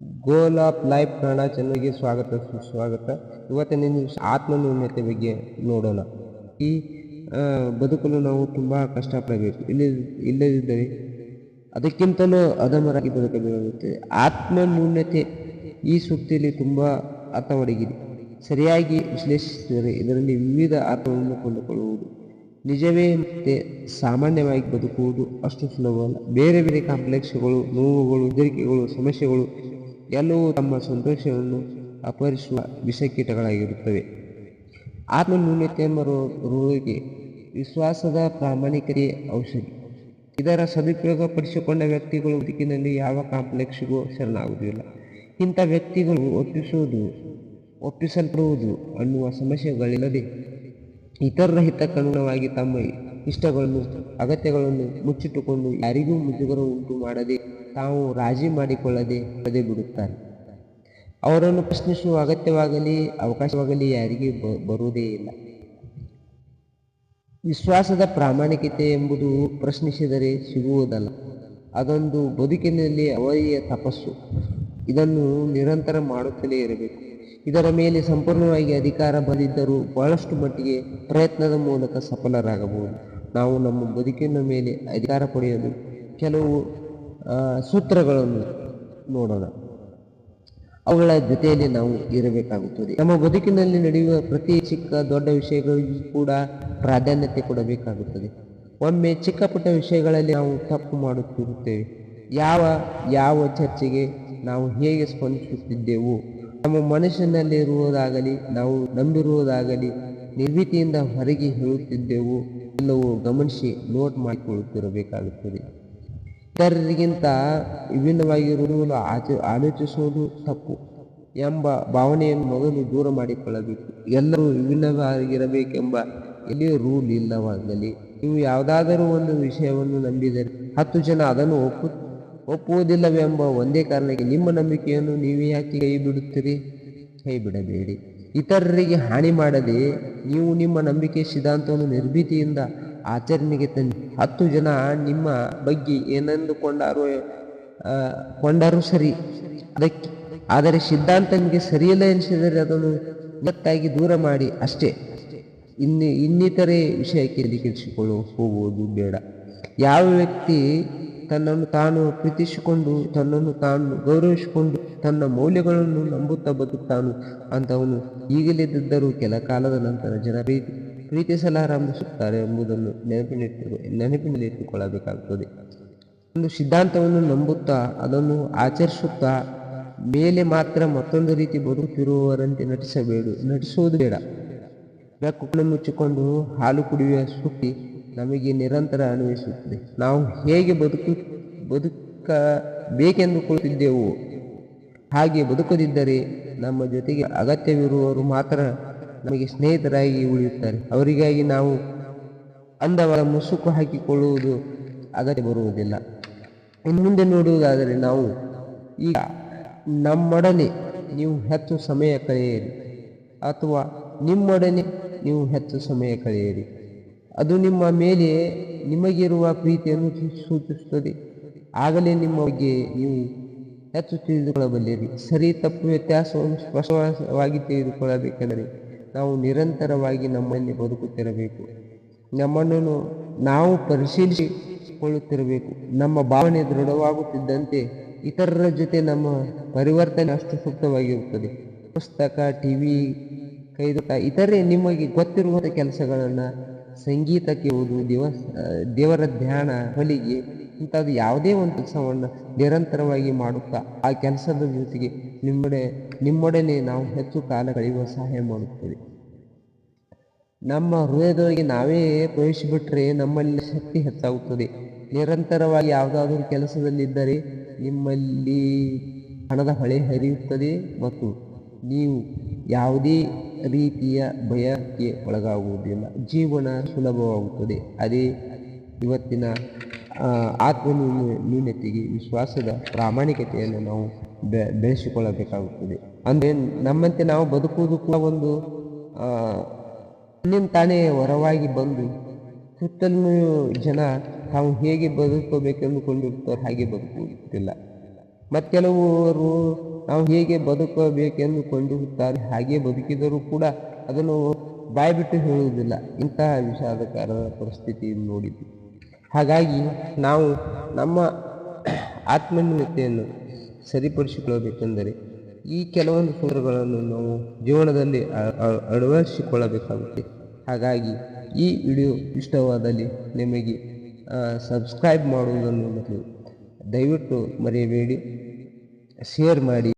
Goal of life Kannada ಚೆನ್ನಾಗಿ ಸ್ವಾಗತ, ಸುಸ್ವಾಗತ. ಇವತ್ತಿನ ಆತ್ಮನ್ಯೂನ್ಯತೆ ಬಗ್ಗೆ ನೋಡೋಣ. ಈ ಬದುಕಲು ನಾವು ತುಂಬ ಕಷ್ಟಪಡಬೇಕು. ಇಲ್ಲಿ, ಇಲ್ಲದಿದ್ದರೆ ಅದಕ್ಕಿಂತಲೂ ಅಧಮರಾಗಿ ಬದುಕಬೇಕಾಗುತ್ತೆ. ಆತ್ಮನ್ಯೂನ್ಯತೆ ಈ ಸೂಕ್ತಿಯಲ್ಲಿ ತುಂಬ ಅರ್ಥವಡಗಿದೆ. ಸರಿಯಾಗಿ ವಿಶ್ಲೇಷಿಸಿದರೆ ಇದರಲ್ಲಿ ವಿವಿಧ ಅರ್ಥವನ್ನು ಕೊಂಡುಕೊಳ್ಳುವುದು. ನಿಜವೇ ಮತ್ತೆ ಸಾಮಾನ್ಯವಾಗಿ ಬದುಕುವುದು ಅಷ್ಟು ಸುಲಭವಲ್ಲ. ಬೇರೆ ಬೇರೆ ಕಾಂಪ್ಲೆಕ್ಸ್ಗಳು, ನೋವುಗಳು, ಹೆದರಿಕೆಗಳು, ಸಮಸ್ಯೆಗಳು ಎಲ್ಲವೂ ತಮ್ಮ ಸಂತೋಷವನ್ನು ಅಪಹರಿಸುವ ವಿಷಕೀಟಗಳಾಗಿರುತ್ತವೆ. ಆತ್ಮನ್ಯೂನ್ಯತೆ ಎಂಬ ರೋ- ರೋಗಿಗೆ ವಿಶ್ವಾಸದ ಪ್ರಾಮಾಣಿಕತೆ ಔಷಧಿ. ಇದರ ಸದುಪಯೋಗ ಪಡಿಸಿಕೊಂಡ ವ್ಯಕ್ತಿಗಳು ಬದುಕಿನಲ್ಲಿ ಯಾವ ಕಾಂಪ್ಲೆಕ್ಸ್ಗೂ ಶರಣಾಗುವುದಿಲ್ಲ. ಇಂಥ ವ್ಯಕ್ತಿಗಳು ಒಪ್ಪಿಸುವುದು, ಒಪ್ಪಿಸಲ್ಪಡುವುದು ಅನ್ನುವ ಸಮಸ್ಯೆಗಳಿಲ್ಲದೆ ಇತರರ ಹಿತಕ್ಕನುಗುಣವಾಗಿ ತಮ್ಮ ಇಷ್ಟಗಳನ್ನು, ಅಗತ್ಯಗಳನ್ನು ಮುಚ್ಚಿಟ್ಟುಕೊಂಡು ಯಾರಿಗೂ ಮುಜುಗರ ಉಂಟು ಮಾಡದೆ ತಾವು ರಾಜಿ ಮಾಡಿಕೊಳ್ಳದೆ ಪದೇ ಬಿಡುತ್ತಾರೆ. ಅವರನ್ನು ಪ್ರಶ್ನಿಸುವ ಅಗತ್ಯವಾಗಲಿ, ಅವಕಾಶವಾಗಲಿ ಯಾರಿಗೆ ಬರುವುದೇ ಇಲ್ಲ. ವಿಶ್ವಾಸದ ಪ್ರಾಮಾಣಿಕತೆ ಎಂಬುದು ಪ್ರಶ್ನಿಸಿದರೆ ಸಿಗುವುದಲ್ಲ. ಅದೊಂದು ಬದುಕಿನಲ್ಲಿ ಅವರಿಯ ತಪಸ್ಸು. ಇದನ್ನು ನಿರಂತರ ಮಾಡುತ್ತಲೇ ಇರಬೇಕು. ಇದರ ಮೇಲೆ ಸಂಪೂರ್ಣವಾಗಿ ಅಧಿಕಾರ ಬಂದಿದ್ದರೂ ಬಹಳಷ್ಟು ಮಟ್ಟಿಗೆ ಪ್ರಯತ್ನದ ಮೂಲಕ ಸಫಲರಾಗಬಹುದು. ನಾವು ನಮ್ಮ ಬದುಕಿನ ಮೇಲೆ ಅಧಿಕಾರ ಪಡೆಯಲು ಕೆಲವು ಸೂತ್ರಗಳನ್ನು ನೋಡೋಣ. ಅವುಗಳ ಜೊತೆಯಲ್ಲಿ ನಾವು ಇರಬೇಕಾಗುತ್ತದೆ. ನಮ್ಮ ಬದುಕಿನಲ್ಲಿ ನಡೆಯುವ ಪ್ರತಿ ಚಿಕ್ಕ ದೊಡ್ಡ ವಿಷಯಗಳಿಗೂ ಕೂಡ ಪ್ರಾಧಾನ್ಯತೆ ಕೊಡಬೇಕಾಗುತ್ತದೆ. ಒಮ್ಮೆ ಚಿಕ್ಕ ಪುಟ್ಟ ವಿಷಯಗಳಲ್ಲಿ ನಾವು ತಪ್ಪು ಮಾಡುತ್ತಿರುತ್ತೇವೆ. ಯಾವ ಯಾವ ಚರ್ಚೆಗೆ ನಾವು ಹೇಗೆ ಸ್ಪಂದಿಸುತ್ತಿದ್ದೆವು? ನಮ್ಮ ಮನಸ್ಸಿನಲ್ಲಿರುವುದಾಗಲಿ, ನಾವು ನಂಬಿರುವುದಾಗಲಿ, ನಿರ್ಭೀತಿಯಿಂದ ಹೊರಗೆ ಹೇಳುತ್ತಿದ್ದೆವು, ಎಲ್ಲವೂ ಗಮನಿಸಿ ನೋಟ್ ಮಾಡಿಕೊಳ್ಳುತ್ತಿರಬೇಕಾಗುತ್ತದೆ. ಇತರರಿಗಿಂತ ವಿಭಿನ್ನವಾಗಿರುವುದು ಆಚ, ಆಲೋಚಿಸುವುದು ತಪ್ಪು ಎಂಬ ಭಾವನೆಯನ್ನು ಮೊದಲು ದೂರ ಮಾಡಿಕೊಳ್ಳಬೇಕು. ಎಲ್ಲರೂ ವಿಭಿನ್ನವಾಗಿರಬೇಕೆಂಬ ಎಲ್ಲಿ ರೂಲ್ ಇಲ್ಲವಾಗಲಿ. ನೀವು ಯಾವುದಾದರೂ ಒಂದು ವಿಷಯವನ್ನು ನಂಬಿದರೆ ಹತ್ತು ಜನ ಅದನ್ನು ಒಪ್ಪು, ಒಪ್ಪುವುದಿಲ್ಲವೆಂಬ ಒಂದೇ ಕಾರಣಕ್ಕೆ ನಿಮ್ಮ ನಂಬಿಕೆಯನ್ನು ನೀವು ಯಾಕೆ ಕೈ ಬಿಡುತ್ತೀರಿ? ಕೈ ಬಿಡಬೇಡಿ. ಇತರರಿಗೆ ಹಾನಿ ಮಾಡದೆ ನೀವು ನಿಮ್ಮ ನಂಬಿಕೆ ಸಿದ್ಧಾಂತವನ್ನು ನಿರ್ಭೀತಿಯಿಂದ ಆಚರಣೆಗೆ ತಂದು. ಹತ್ತು ಜನ ನಿಮ್ಮ ಬಗ್ಗೆ ಏನೆಂದುಕೊಂಡಾರೋ ಕೊಂಡಾರೋ ಸರಿ. ಅದಕ್ಕೆ, ಆದರೆ ಸಿದ್ಧಾಂತ ನಿಮಗೆ ಸರಿಯಿಲ್ಲ ಎನಿಸಿದರೆ ಅದನ್ನು ಇವತ್ತಾಗಿ ದೂರ ಮಾಡಿ. ಅಷ್ಟೇ. ಇನ್ನು, ಇನ್ನಿತರೆ ವಿಷಯಕ್ಕೆ ತಲೆಕೆಡಿಸಿಕೊಳ್ಳು ಹೋಗುವುದು ಬೇಡ. ಯಾವ ವ್ಯಕ್ತಿ ತನ್ನನ್ನು ತಾನು ಪ್ರೀತಿಸಿಕೊಂಡು, ತನ್ನನ್ನು ತಾನು ಗೌರವಿಸಿಕೊಂಡು, ತನ್ನ ಮೌಲ್ಯಗಳನ್ನು ನಂಬುತ್ತಾ ಬದುಕ್ತಾನು ಅಂತವನು ಈಗಲಿದ್ದರೂ ಕೆಲ ಕಾಲದ ನಂತರ ಜನ ಪ್ರೀತಿಸಲಾರಂಭಿಸುತ್ತಾರೆ ಎಂಬುದನ್ನು ನೆನಪಿನಿಟ್ಟು ನೆನಪಿನಲ್ಲಿಟ್ಟುಕೊಳ್ಳಬೇಕಾಗುತ್ತದೆ ಒಂದು ಸಿದ್ಧಾಂತವನ್ನು ನಂಬುತ್ತಾ, ಅದನ್ನು ಆಚರಿಸುತ್ತಾ, ಮೇಲೆ ಮಾತ್ರ ಮತ್ತೊಂದು ರೀತಿ ಬದುಕುತ್ತಿರುವವರಂತೆ ನಟಿಸಬೇಡು. ನಟಿಸುವುದು ಬೇಡ. ಬೆಕ್ಕು ಮುಚ್ಚಿಕೊಂಡು ಹಾಲು ಕುಡಿಯುವ ಸುಖಿ ನಮಗೆ ನಿರಂತರ ಅನ್ವಯಿಸುತ್ತದೆ. ನಾವು ಹೇಗೆ ಬದುಕು, ಬದುಕಬೇಕೆಂದುಕೊಳ್ಳುತ್ತಿದ್ದೆವು ಹಾಗೆ ಬದುಕದಿದ್ದರೆ ನಮ್ಮ ಜೊತೆಗೆ ಅಗತ್ಯವಿರುವವರು ಮಾತ್ರ ನಮಗೆ ಸ್ನೇಹಿತರಾಗಿ ಉಳಿಯುತ್ತಾರೆ. ಅವರಿಗಾಗಿ ನಾವು ಅಂದವರ ಮುಸುಕು ಹಾಕಿಕೊಳ್ಳುವುದು ಅಗತ್ಯ ಬರುವುದಿಲ್ಲ. ಇನ್ನು ಮುಂದೆ ನೋಡುವುದಾದರೆ ನಾವು ಈಗ ನಮ್ಮೊಡನೆ ನೀವು ಹೆಚ್ಚು ಸಮಯ ಕಳೆಯಿರಿ ಅಥವಾ ನಿಮ್ಮೊಡನೆ ನೀವು ಹೆಚ್ಚು ಸಮಯ ಕಳೆಯಿರಿ. ಅದು ನಿಮ್ಮ ಮೇಲೆ ನಿಮಗಿರುವ ಪ್ರೀತಿಯನ್ನು ಸೂಚಿಸುತ್ತದೆ. ಆಗಲೇ ನಿಮ್ಮ ಬಗ್ಗೆ ನೀವು ಹೆಚ್ಚು ತಿಳಿದುಕೊಳ್ಳಬಲ್ಲಿರಿ. ಸರಿ, ತಪ್ಪು ವ್ಯತ್ಯಾಸವನ್ನು ಸ್ಪಷ್ಟವಾಗಿ ತಿಳಿದುಕೊಳ್ಳಬೇಕೆಂದರೆ ನಾವು ನಿರಂತರವಾಗಿ ನಮ್ಮಲ್ಲಿ ಬದುಕುತ್ತಿರಬೇಕು. ನಮ್ಮನ್ನು ನಾವು ಪರಿಶೀಲಿಸಿಕೊಳ್ಳುತ್ತಿರಬೇಕು. ನಮ್ಮ ಭಾವನೆ ದೃಢವಾಗುತ್ತಿದ್ದಂತೆ ಇತರರ ಜೊತೆ ನಮ್ಮ ಪರಿವರ್ತನೆ ಅಷ್ಟು ಸೂಕ್ತವಾಗಿರುತ್ತದೆ. ಪುಸ್ತಕ, ಟಿವಿ ಕೈದ ಇತರೆ ನಿಮಗೆ ಗೊತ್ತಿರುವಂಥ ಕೆಲಸಗಳನ್ನು ಸಂಗೀತಕ್ಕೆ ಹೋದು ದಿವಸ, ದೇವರ ಧ್ಯಾನ, ಹೊಲಿಗೆ ಇಂಥದ್ದು ಯಾವುದೇ ಒಂದು ಕೆಲಸವನ್ನು ನಿರಂತರವಾಗಿ ಮಾಡುತ್ತಾ, ಆ ಕೆಲಸದ ಜೊತೆಗೆ ನಿಮ್ಮೊಡೆ, ನಿಮ್ಮೊಡನೆ ನಾವು ಹೆಚ್ಚು ಕಾಲ ಕಳೆಯುವ ಸಹಾಯ ಮಾಡುತ್ತದೆ. ನಮ್ಮ ಹೃದಯದೊಳಗೆ ನಾವೇ ಪ್ರವೇಶಿಸಿಬಿಟ್ರೆ ನಮ್ಮಲ್ಲಿ ಶಕ್ತಿ ಹೆಚ್ಚಾಗುತ್ತದೆ. ನಿರಂತರವಾಗಿ ಯಾವುದಾದರೂ ಕೆಲಸದಲ್ಲಿದ್ದರೆ ನಿಮ್ಮಲ್ಲಿ ಹಣದ ಹೊಳೆ ಹರಿಯುತ್ತದೆ ಮತ್ತು ನೀವು ಯಾವುದೇ ರೀತಿಯ ಭಯಕ್ಕೆ ಒಳಗಾಗುವುದಿಲ್ಲ. ಜೀವನ ಸುಲಭವಾಗುತ್ತದೆ. ಅದೇ ಇವತ್ತಿನ ಆ, ನ್ಯೂನ್ಯತೆಗೆ ನ್ಯೂನತೆಗೆ ವಿಶ್ವಾಸದ ಪ್ರಾಮಾಣಿಕತೆಯನ್ನು ನಾವು ಬೆ ಬೆಳೆಸಿಕೊಳ್ಳಬೇಕಾಗುತ್ತದೆ. ಅಂದರೆ ನಮ್ಮಂತೆ ನಾವು ಬದುಕುವುದು ಕೂಡ ಒಂದು ತಾನೇ ಹೊರವಾಗಿ ಬಂದು ಸುತ್ತಲೂ ಜನ ತಾವು ಹೇಗೆ ಬದುಕಬೇಕೆಂದುಕೊಂಡಿರ್ತಾರೋ ಹಾಗೆ ಬದುಕುವುದಿಲ್ಲ. ಮತ್ತು ಕೆಲವರು ನಾವು ಹೇಗೆ ಬದುಕಬೇಕೆಂದು ಕೊಂಡಿರುತ್ತಾರೆ ಹಾಗೆ ಬದುಕಿದರೂ ಕೂಡ ಅದನ್ನು ಬಾಯ್ಬಿಟ್ಟು ಹೇಳುವುದಿಲ್ಲ. ಇಂತಹ ವಿಷಾದಕಾರದ ಪರಿಸ್ಥಿತಿ ನೋಡಿದ್ವಿ ಹಾಗಾಗಿ ನಾವು ನಮ್ಮ ಆತ್ಮನ್ಯೂನತೆಯನ್ನು ಸರಿಪಡಿಸಿಕೊಳ್ಳಬೇಕೆಂದರೆ ಈ ಕೆಲವೊಂದು ಸೂತ್ರಗಳನ್ನು ನಾವು ಜೀವನದಲ್ಲಿ ಅಳವಡಿಸಿಕೊಳ್ಳಬೇಕಾಗುತ್ತೆ. ಹಾಗಾಗಿ ಈ ವಿಡಿಯೋ ಇಷ್ಟವಾದಲ್ಲಿ ನಿಮಗೆ ಸಬ್ಸ್ಕ್ರೈಬ್ ಮಾಡುವುದನ್ನು ಮತ್ತು ದಯವಿಟ್ಟು ಮರೆಯಬೇಡಿ. ಶೇರ್ ಮಾಡಿ.